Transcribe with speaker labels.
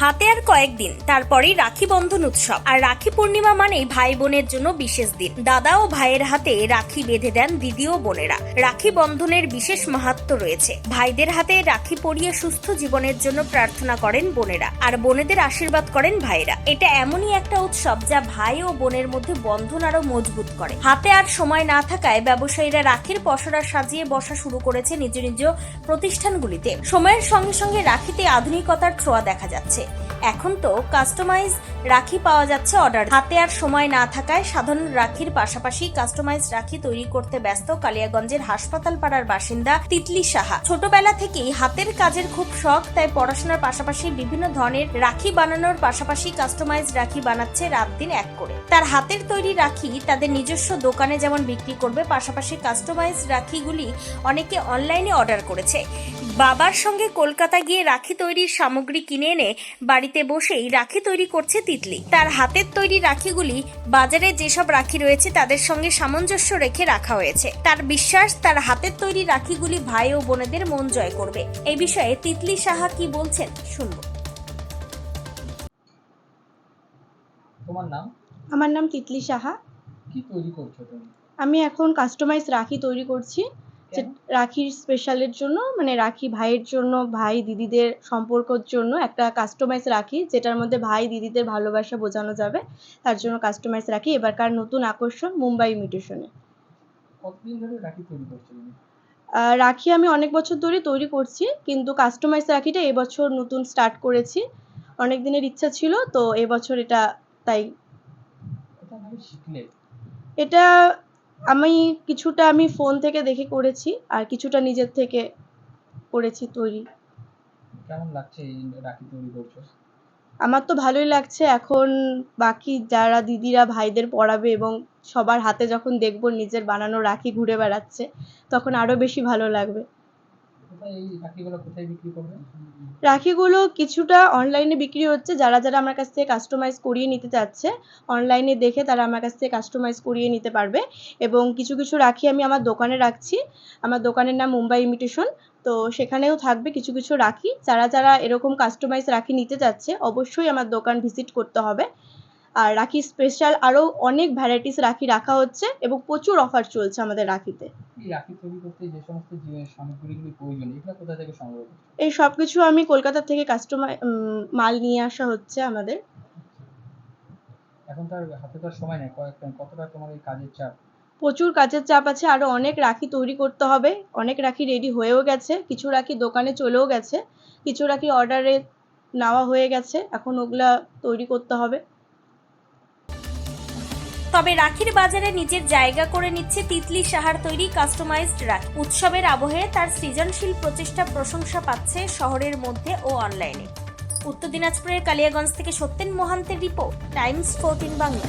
Speaker 1: হাতে আর কয়েকদিন, তারপরেই রাখি বন্ধন উৎসব। আর রাখি পূর্ণিমা মানেই ভাই বোনের জন্য বিশেষ দিন। দাদা ও ভাইয়ের হাতে রাখি বেঁধে দেন দিদি ও বোনেরা। রাখি বন্ধনের বিশেষ মাহাত্ম্য রয়েছে। ভাইদের হাতে রাখি পরিয়ে সুস্থ জীবনের জন্য প্রার্থনা করেন বোনেরা। আর বোনেদের আশীর্বাদ করেন ভাইরা এটা এমনই একটা উৎসব যা ভাই ও বোনের মধ্যে বন্ধন আরও মজবুত করে। হাতে আর সময় না থাকায় ব্যবসায়ীরা রাখির পসরা সাজিয়ে বসা শুরু করেছে নিজ নিজ প্রতিষ্ঠানগুলিতে। সময়ের সঙ্গে সঙ্গে রাখিতে আধুনিকতার ছোঁয়া দেখা যাচ্ছে। এখন তো কাস্টমাইজ রাখি পাওয়া যাচ্ছে অর্ডার হাতে আর সময় না থাকায় সাধারণ রাখির পাশাপাশি কাস্টমাইজ রাখি তৈরি করতে ব্যস্ত কালিয়াগঞ্জের হাসপাতাল পাড়ার বাসিন্দা তিতলি সাহা। ছোটবেলা থেকেই হাতের কাজের খুব শখ, তাই পড়াশোনার পাশাপাশি বিভিন্ন ধরনের রাখি বানানোর পাশাপাশি কাস্টমাইজ রাখি বানাচ্ছে রাত দিন এক করে। তার হাতের তৈরি রাখি তাদের নিজস্ব দোকানে যেমন বিক্রি করবে, পাশাপাশি কাস্টমাইজ রাখিগুলি অনেকে অনলাইনে অর্ডার করেছে। বাবার সঙ্গে কলকাতা গিয়ে রাখি তৈরির সামগ্রী কিনে এনে বাড়িতে বসেই রাখি তৈরি করছে তিতলি। তার হাতের তৈরি রাখিগুলি বাজারে যেসব রাখি রয়েছে তাদের সঙ্গে সামঞ্জস্য রেখে রাখা হয়েছে। তার বিশ্বাস তার হাতের তৈরি রাখিগুলি ভাই ও বোনেদের মন জয় করবে। এই বিষয়ে তিতলি সাহা কি বলছেন শুনব।
Speaker 2: তোমার নাম?
Speaker 3: আমার নাম তিতলি সাহা।
Speaker 2: কি তৈরি করছ তুমি?
Speaker 3: আমি এখন কাস্টমাইজ রাখি তৈরি করছি। যে? রাখির স্পেশালের জন্য মানে রাখি ভাইয়ের জন্য ভাই দিদিদের সম্পর্কর জন্য একটা কাস্টমাইজ রাখি যেটার মধ্যে ভাই দিদিদের ভালোবাসা বোঝানো যাবে। তার জন্য কাস্টমাইজ রাখি। এবারকার নতুন আকর্ষণ মুম্বাই
Speaker 2: কতদিন ধরে রাখি তৈরি
Speaker 3: রাখি আমি অনেক বছর ধরে তৈরি করছি কিন্তু কাস্টমাইজ রাখিটা এবছর নতুন স্টার্ট করেছি। অনেক দিনের ইচ্ছা ছিল তো এবছর এটা তাই
Speaker 2: এটা
Speaker 3: এটা আমি কিছুটা আমি ফোন থেকে দেখে করেছি আর কিছুটা নিজের থেকে করেছি তৈরি।
Speaker 2: কেমন লাগছে এই রাখি তৈরি করছ?
Speaker 3: আমার তো ভালোই লাগছে। এখন বাকি যারা দিদিরা ভাইদের পড়াবে এবং সবার হাতে যখন দেখব নিজের বানানো রাখি ঘুরে বেড়াচ্ছে তখন আরও বেশি ভালো লাগবে।
Speaker 2: রাখিগুলো
Speaker 3: কিছুটা অনলাইনে বিক্রি হচ্ছে। যারা যারা আমার কাছ থেকে কাস্টমাইজ করিয়ে নিতে চাচ্ছে অনলাইনে দেখে তারা আমার কাছ থেকে কাস্টমাইজ করিয়ে নিতে পারবে। এবং কিছু কিছু রাখি আমি আমার দোকানে রাখছি। আমার দোকানের নাম মুম্বাই ইমিটেশন তো সেখানেও থাকবে কিছু কিছু রাখি। যারা যারা এরকম কাস্টমাইজ রাখি নিতে চাচ্ছে, অবশ্যই আমার দোকান ভিজিট করতে হবে। আর রাখি স্পেশাল আরও অনেক ভ্যারাইটিস রাখি রাখা হচ্ছে এবং প্রচুর অফার চলছে আমাদের রাখিতে।
Speaker 2: এই রাখি তৈরি করতে যে সমস্ত যে সামগ্রীগুলি প্রয়োজন এগুলো কোথা থেকে সংগ্রহ করছ
Speaker 3: এই সব কিছু আমি কলকাতা থেকে কাস্টমার মাল নিয়ে আসা হচ্ছে আমাদের।
Speaker 2: এখন তার হাতে তার সময় নেই কয়েক কতটা তোমার এই কাজের চাপ?
Speaker 3: প্রচুর কাজের চাপ আছে আরও অনেক রাখি তৈরি করতে হবে অনেক রাখি রেডি হয়েও গেছে কিছু রাখি দোকানে চলেও গেছে কিছু রাখি অর্ডারে নেওয়া হয়ে গেছে এখন ওগুলা তৈরি করতে হবে।
Speaker 1: তবে রাখির বাজারে নিজের জায়গা করে নিচ্ছে তিতলি সাহার তৈরি কাস্টমাইজড রাখি। উৎসবের আবহে তার সৃজনশীল প্রচেষ্টা প্রশংসা পাচ্ছে শহরের মধ্যে ও অনলাইনে উত্তর দিনাজপুরের কালিয়াগঞ্জ থেকে সত্যেন মোহান্তের রিপোর্ট টাইমস ফোরটিন বাংলা।